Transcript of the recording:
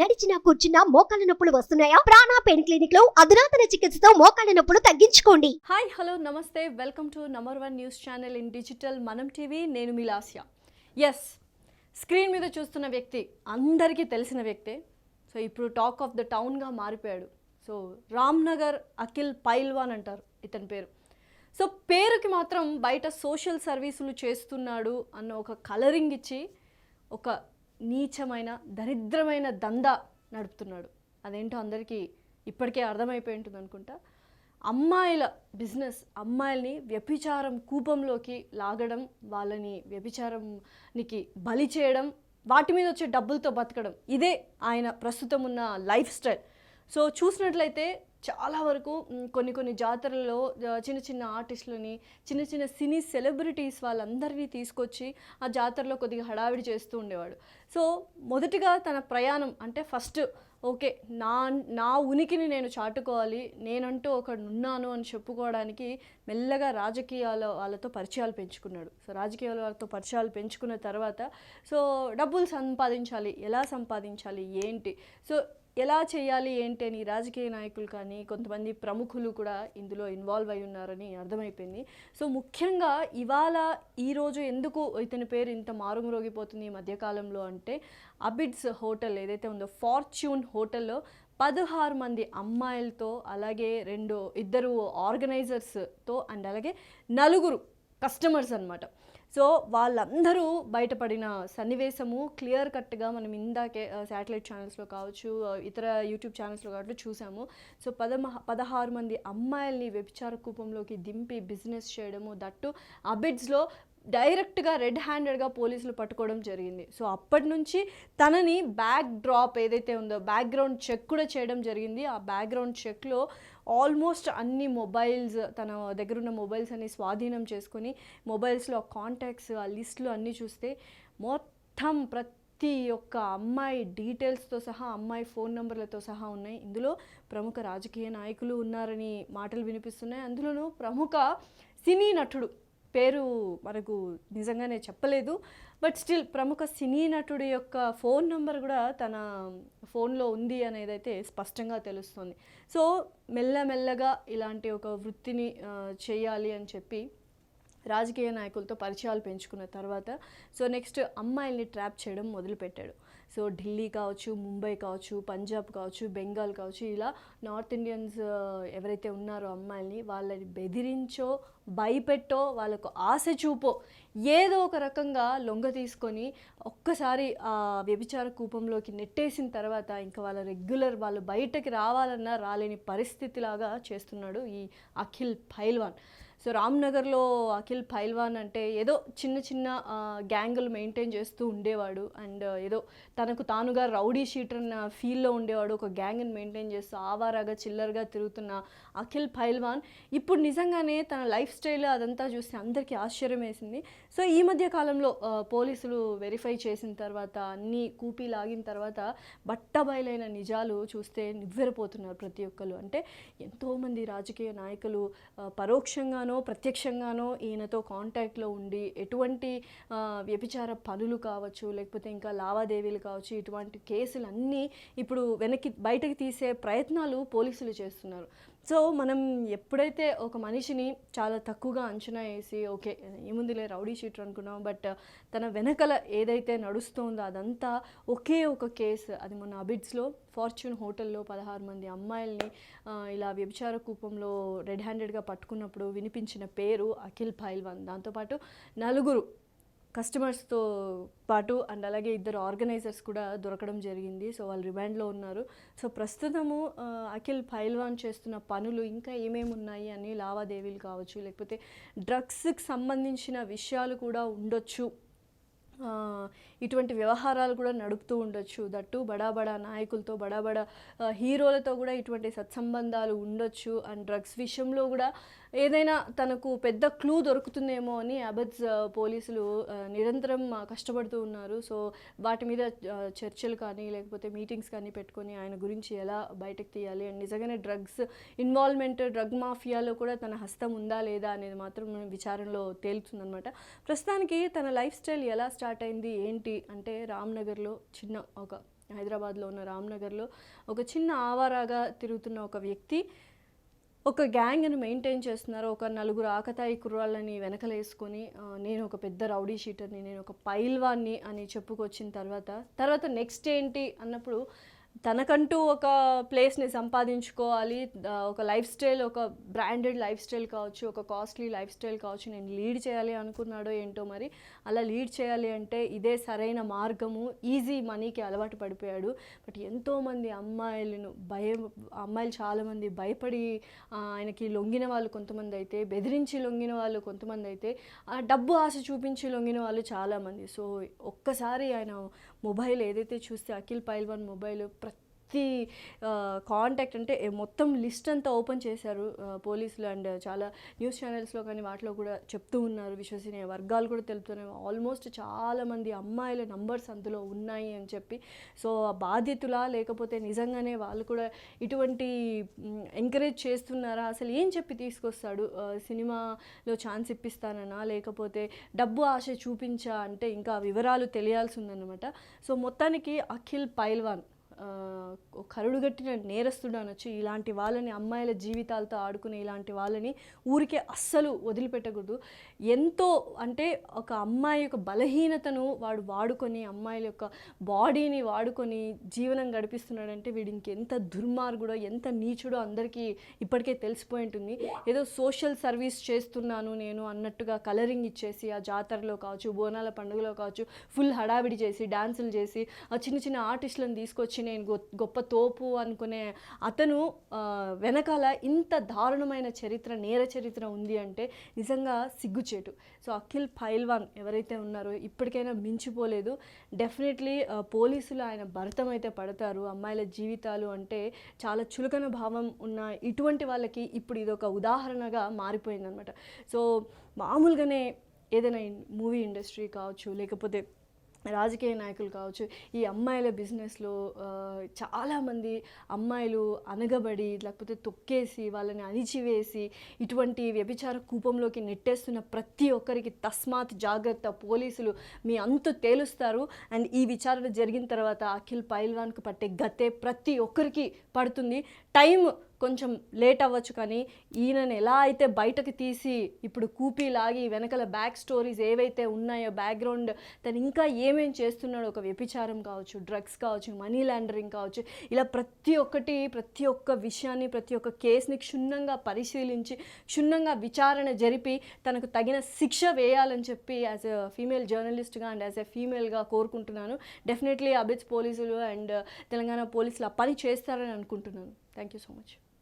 నడిచినా కూర్చున్నా మోకాళ్ళ నొప్పులు వస్తున్నాయా? ప్రాణా పెయిన్ క్లినిక్లో అధునాతన చికిత్సతో మోకాళ్ళ నొప్పులు తగ్గించుకోండి. హాయ్ హలో నమస్తే. Welcome to number one news channel in digital Manam TV. నేను మిలాసియా ఎస్ స్క్రీన్ మీద చూస్తున్న వ్యక్తి అందరికీ తెలిసిన వ్యక్తే. సో ఇప్పుడు టాక్ ఆఫ్ ద టౌన్గా మారిపోయాడు. సో రామ్నగర్ అఖిల్ పైల్వాన్ అంటారు ఇతని పేరు. సో పేరుకి మాత్రం బయట సోషల్ సర్వీసులు చేస్తున్నాడు అన్న ఒక కలరింగ్ ఇచ్చి ఒక నీచమైన దరిద్రమైన దందా నడుపుతున్నాడు. అదేంటో అందరికీ ఇప్పటికే అర్థమైపోయి ఉంటుంది అనుకుంటా. అమ్మాయిల బిజినెస్ అమ్మాయిల్ని వ్యభిచారం కూపంలోకి లాగడం వాళ్ళని వ్యభిచారంనికి బలి చేయడం వాటి మీద వచ్చే డబ్బులతో బతకడం ఇదే ఆయన ప్రస్తుతం ఉన్న లైఫ్ స్టైల్. సో చూసినట్లయితే చాలా వరకు కొన్ని కొన్ని జాతరలలో చిన్న చిన్న ఆర్టిస్టులని చిన్న చిన్న సినీ సెలబ్రిటీస్ వాళ్ళందరినీ తీసుకొచ్చి ఆ జాతరలో కొద్దిగా హడావిడి చేస్తూ ఉండేవాడు. సో మొదటిగా తన ప్రయాణం అంటే ఫస్ట్ ఓకే నా నా ఉనికిని నేను చాటుకోవాలి నేనంటూ ఒకడున్నాను అని చెప్పుకోవడానికి మెల్లగా రాజకీయాల వాళ్ళతో పరిచయాలు పెంచుకున్నాడు. సో రాజకీయాల వాళ్ళతో పరిచయాలు పెంచుకున్న తర్వాత సో డబ్బులు సంపాదించాలి ఎలా సంపాదించాలి ఏంటి సో ఎలా చేయాలి ఏంటి అని రాజకీయ నాయకులు కానీ కొంతమంది ప్రముఖులు కూడా ఇందులో ఇన్వాల్వ్ అయి ఉన్నారని అర్థమైపోయింది. సో ముఖ్యంగా ఇవాళ ఈరోజు ఎందుకు ఇతని పేరు ఇంత మారుమరోగిపోతుంది ఈ మధ్యకాలంలో అంటే అబిడ్స్ హోటల్ ఏదైతే ఉందో ఫార్చ్యూన్ హోటల్లో పదహారు మంది అమ్మాయిలతో అలాగే రెండు ఇద్దరు ఆర్గనైజర్స్తో అండ్ అలాగే నలుగురు కస్టమర్స్ అన్నమాట. సో వాళ్ళందరూ బయటపడిన సన్నివేశము క్లియర్ కట్గా మనం ఇందాకే శాటిలైట్ ఛానల్స్లో కావచ్చు ఇతర యూట్యూబ్ ఛానల్స్లో కావచ్చు చూసాము. సో పదమహ పదహారు మంది అమ్మాయిల్ని వ్యభిచార కూపంలోకి దింపి బిజినెస్ చేయడము దట్టు అబిడ్స్లో డైరెక్ట్గా రెడ్ హ్యాండెడ్గా పోలీసులు పట్టుకోవడం జరిగింది. సో అప్పటి నుంచి తనని బ్యాక్ డ్రాప్ ఏదైతే ఉందో బ్యాక్గ్రౌండ్ చెక్ కూడా చేయడం జరిగింది. ఆ బ్యాక్గ్రౌండ్ చెక్లో ఆల్మోస్ట్ అన్ని మొబైల్స్ తన దగ్గర ఉన్న మొబైల్స్ అన్ని స్వాధీనం చేసుకొని మొబైల్స్లో కాంటాక్ట్స్ ఆ లిస్టులు అన్నీ చూస్తే మొత్తం ప్రతి ఒక్క అమ్మాయి డీటెయిల్స్తో సహా అమ్మాయి ఫోన్ నెంబర్లతో సహా ఉన్నాయి. ఇందులో ప్రముఖ రాజకీయ నాయకులు ఉన్నారని మాటలు వినిపిస్తున్నాయి. అందులోనూ ప్రముఖ సినీ నటుడు పేరు మనకు నిజంగానే చెప్పలేదు. బట్ స్టిల్ ప్రముఖ సినీ నటుడి యొక్క ఫోన్ నంబర్ కూడా తన ఫోన్లో ఉంది అనేది అయితే స్పష్టంగా తెలుస్తుంది. సో మెల్లమెల్లగా ఇలాంటి ఒక వృత్తిని చేయాలి అని చెప్పి రాజకీయ నాయకులతో పరిచయాలు పెంచుకున్న తర్వాత సో నెక్స్ట్ అమ్మాయిల్ని ట్రాప్ చేయడం మొదలుపెట్టాడు. సో ఢిల్లీ కావచ్చు ముంబై కావచ్చు పంజాబ్ కావచ్చు బెంగాల్ కావచ్చు ఇలా నార్త్ ఇండియన్స్ ఎవరైతే ఉన్నారో అమ్మాయిల్ని వాళ్ళని బెదిరించో భయపెట్టో వాళ్ళకు ఆశ చూపో ఏదో ఒక రకంగా లొంగ తీసుకొని ఒక్కసారి ఆ వ్యభిచార కూపంలోకి నెట్టేసిన తర్వాత ఇంకా వాళ్ళ రెగ్యులర్ వాళ్ళు బయటకి రావాలన్నా రాలేని పరిస్థితిలాగా చేస్తున్నాడు ఈ అఖిల్ పైల్వాన్. సో రామ్నగర్లో అఖిల్ పైల్వాన్ అంటే ఏదో చిన్న చిన్న గ్యాంగులు మెయింటైన్ చేస్తూ ఉండేవాడు. అండ్ ఏదో తనకు తానుగా రౌడీ షీటర్ అన్న ఫీల్లో ఉండేవాడు. ఒక గ్యాంగ్ని మెయింటైన్ చేస్తూ ఆవారాగా చిల్లరగా తిరుగుతున్న అఖిల్ పైల్వాన్ ఇప్పుడు నిజంగానే తన లైఫ్ స్టైల్ అదంతా చూస్తే అందరికీ ఆశ్చర్యం వేసింది. సో ఈ మధ్య కాలంలో పోలీసులు వెరిఫై చేసిన తర్వాత అన్నీ కూపీ లాగిన తర్వాత బట్టబయలైన నిజాలు చూస్తే నివ్వెరపోతున్నారు ప్రతి ఒక్కరు అంటే ఎంతోమంది రాజకీయ నాయకులు పరోక్షంగా నేరుగానో ప్రత్యక్షంగానో ఈయనతో కాంటాక్ట్లో ఉండి ఎటువంటి వ్యభిచార పనులు కావచ్చు లేకపోతే ఇంకా లావాదేవీలు కావచ్చు ఇటువంటి కేసులు అన్నీ ఇప్పుడు వెనక్కి బయటకు తీసే ప్రయత్నాలు పోలీసులు చేస్తున్నారు. సో మనం ఎప్పుడైతే ఒక మనిషిని చాలా తక్కువగా అంచనా వేసి ఓకే ఏముందిలే రౌడీ షీటర్ అనుకున్నాం బట్ తన వెనకల ఏదైతే నడుస్తుందో అదంతా ఒకే ఒక కేసు. అది మొన్న అబిడ్స్లో ఫార్చ్యూన్ హోటల్లో పదహారు మంది అమ్మాయిల్ని ఇలా వ్యభిచార కూపంలో రెడ్ హ్యాండెడ్గా పట్టుకున్నప్పుడు వినిపించిన పేరు అఖిల్ పైల్వాన్. దాంతోపాటు నలుగురు కస్టమర్స్తో పాటు అండ్ అలాగే ఇద్దరు ఆర్గనైజర్స్ కూడా దొరకడం జరిగింది. సో వాళ్ళు రిమాండ్లో ఉన్నారు. సో ప్రస్తుతము అఖిల్ పైల్వాన్ చేస్తున్న పనులు ఇంకా ఏమేమి ఉన్నాయి అని లావాదేవీలు కావచ్చు లేకపోతే డ్రగ్స్కి సంబంధించిన విషయాలు కూడా ఉండొచ్చు. ఇటువంటి వ్యవహారాలు కూడా నడుపుతూ ఉండొచ్చు. దట్టు బడా బడా నాయకులతో బడా బడా హీరోలతో కూడా ఇటువంటి సత్సంబంధాలు ఉండొచ్చు. అండ్ డ్రగ్స్ విషయంలో కూడా ఏదైనా తనకు పెద్ద క్లూ దొరుకుతుందేమో అని అబద్స్ పోలీసులు నిరంతరం కష్టపడుతూ ఉన్నారు. సో వాటి మీద చర్చలు కానీ లేకపోతే మీటింగ్స్ కానీ పెట్టుకొని ఆయన గురించి ఎలా బయటకు తీయాలి? అండ్ నిజంగానే డ్రగ్స్ ఇన్వాల్వ్మెంట్ డ్రగ్ మాఫియాలో కూడా తన హస్తం ఉందా లేదా అనేది మాత్రం విచారణలో తేలుతుందనమాట ప్రస్తుతానికి తన లైఫ్ స్టైల్ ఎలా స్టార్ట్ అయింది ఏంటి? అంటే రామ్నగర్లో చిన్న ఒక హైదరాబాద్లో ఉన్న రామ్నగర్లో ఒక చిన్న ఆవారాగా తిరుగుతున్న ఒక వ్యక్తి ఒక గ్యాంగ్ను మెయింటైన్ చేస్తున్నారు. ఒక నలుగురు ఆకతాయి కుర్రాళ్ళని వెనకలేసుకొని నేను ఒక పెద్ద రౌడీ షీటర్ని నేను ఒక పైల్వాన్ని అని చెప్పుకొచ్చిన తర్వాత తర్వాత నెక్స్ట్ ఏంటి అన్నప్పుడు తనకంటూ ఒక ప్లేస్ని సంపాదించుకోవాలి. ఒక లైఫ్ స్టైల్ ఒక బ్రాండెడ్ లైఫ్ స్టైల్ కావచ్చు ఒక కాస్ట్లీ లైఫ్ స్టైల్ కావచ్చు నేను లీడ్ చేయాలి అనుకున్నాడో ఏంటో మరి అలా లీడ్ చేయాలి అంటే ఇదే సరైన మార్గము. ఈజీ మనీకి అలవాటు పడిపోయాడు. బట్ ఎంతోమంది అమ్మాయిలను భయం అమ్మాయిలు చాలామంది భయపడి ఆయనకి లొంగిన వాళ్ళు కొంతమంది అయితే బెదిరించి లొంగిన వాళ్ళు కొంతమంది అయితే ఆ డబ్బు ఆశ చూపించి లొంగిన వాళ్ళు చాలామంది. సో ఒక్కసారి ఆయన మొబైల్ ఏదైతే చూస్తే అఖిల్ పైల్వాన్ మొబైల్ ప్రతి కాంటాక్ట్ అంటే మొత్తం లిస్ట్ అంతా ఓపెన్ చేశారు పోలీసులు అండ్ చాలా న్యూస్ ఛానల్స్లో కానీ వాటిలో కూడా చెప్తూ ఉన్నారు విశ్వసనీయ వర్గాలు కూడా తెలుపుతున్నాయి. ఆల్మోస్ట్ చాలామంది అమ్మాయిల నంబర్స్ అందులో ఉన్నాయి అని చెప్పి. సో ఆ బాధితులా లేకపోతే నిజంగానే వాళ్ళు కూడా ఇటువంటి ఎంకరేజ్ చేస్తున్నారా? అసలు ఏం చెప్పి తీసుకొస్తాడు? సినిమాలో ఛాన్స్ ఇప్పిస్తానన్నా లేకపోతే డబ్బు ఆశ చూపించా అంటే ఇంకా వివరాలు తెలియాల్సి ఉందన్నమాట. సో మొత్తానికి అఖిల్ పైల్వాన్ కరుడుగట్టిన నేరస్తుడు అనొచ్చు ఇలాంటి వాళ్ళని అమ్మాయిల జీవితాలతో ఆడుకునే ఇలాంటి వాళ్ళని ఊరికే అస్సలు వదిలిపెట్టకూడదు. ఎంతో అంటే ఒక అమ్మాయి యొక్క బలహీనతను వాడు వాడుకొని అమ్మాయిల యొక్క బాడీని వాడుకొని జీవనం గడిపిస్తున్నాడంటే వీడు ఇంకెంత దుర్మార్గుడో ఎంత నీచుడో అందరికీ ఇప్పటికే తెలిసిపోయి ఉంటుంది. ఏదో సోషల్ సర్వీస్ చేస్తున్నాను నేను అన్నట్టుగా కలరింగ్ ఇచ్చేసి ఆ జాతరలో కావచ్చు బోనాల పండుగలో కావచ్చు ఫుల్ హడావిడి చేసి డాన్సులు చేసి ఆ చిన్న చిన్న ఆర్టిస్టులను తీసుకొచ్చి నేను గొప్ప తోపు అనుకునే అతను వెనకాల ఇంత దారుణమైన చరిత్ర నేర చరిత్ర ఉంది అంటే నిజంగా సిగ్గుచేటు. సో అఖిల్ పైల్వాన్ ఎవరైతే ఉన్నారో ఇప్పటికైనా మించిపోలేదు. డెఫినెట్లీ పోలీసులు ఆయన భరతం అయితే పడతారు. అమ్మాయిల జీవితాలు అంటే చాలా చులకన భావం ఉన్న ఇటువంటి వాళ్ళకి ఇప్పుడు ఇది ఒక ఉదాహరణగా మారిపోయిందనమాట. సో మామూలుగానే ఏదైనా మూవీ ఇండస్ట్రీ కావచ్చు లేకపోతే రాజకీయ నాయకులు కావచ్చు ఈ అమ్మాయిల బిజినెస్లో చాలామంది అమ్మాయిలు అనగబడి లేకపోతే తొక్కేసి వాళ్ళని అణిచివేసి ఇటువంటి వ్యభిచార కూపంలోకి నెట్టేస్తున్న ప్రతి ఒక్కరికి తస్మాత్ జాగ్రత్త పోలీసులు మీ అంతు తేలుస్తారు. అండ్ ఈ విచారణ జరిగిన తర్వాత అఖిల్ పైల్వాన్కు పట్టే గతే ప్రతి ఒక్కరికి పడుతుంది. టైం కొంచెం లేట్ అవ్వచ్చు కానీ ఈయనను ఎలా అయితే బయటకు తీసి ఇప్పుడు కూపీ లాగి వెనకల బ్యాక్ స్టోరీస్ ఏవైతే ఉన్నాయో బ్యాక్గ్రౌండ్ తను ఇంకా ఏమేం చేస్తున్నాడో ఒక వ్యభిచారం కావచ్చు డ్రగ్స్ కావచ్చు మనీ లాండరింగ్ కావచ్చు ఇలా ప్రతి ఒక్కటి ప్రతి ఒక్క విషయాన్ని ప్రతి ఒక్క కేసుని క్షుణ్ణంగా పరిశీలించి క్షుణ్ణంగా విచారణ జరిపి తనకు తగిన శిక్ష వేయాలని చెప్పి యాజ్ ఎ ఫీమేల్ జర్నలిస్ట్గా అండ్ యాజ్ ఎ ఫీమేల్గా కోరుకుంటున్నాను. డెఫినెట్లీ అబిట్స్ పోలీసులు అండ్ తెలంగాణ పోలీసులు ఆ పని చేస్తారని అనుకుంటున్నాను. Thank you so much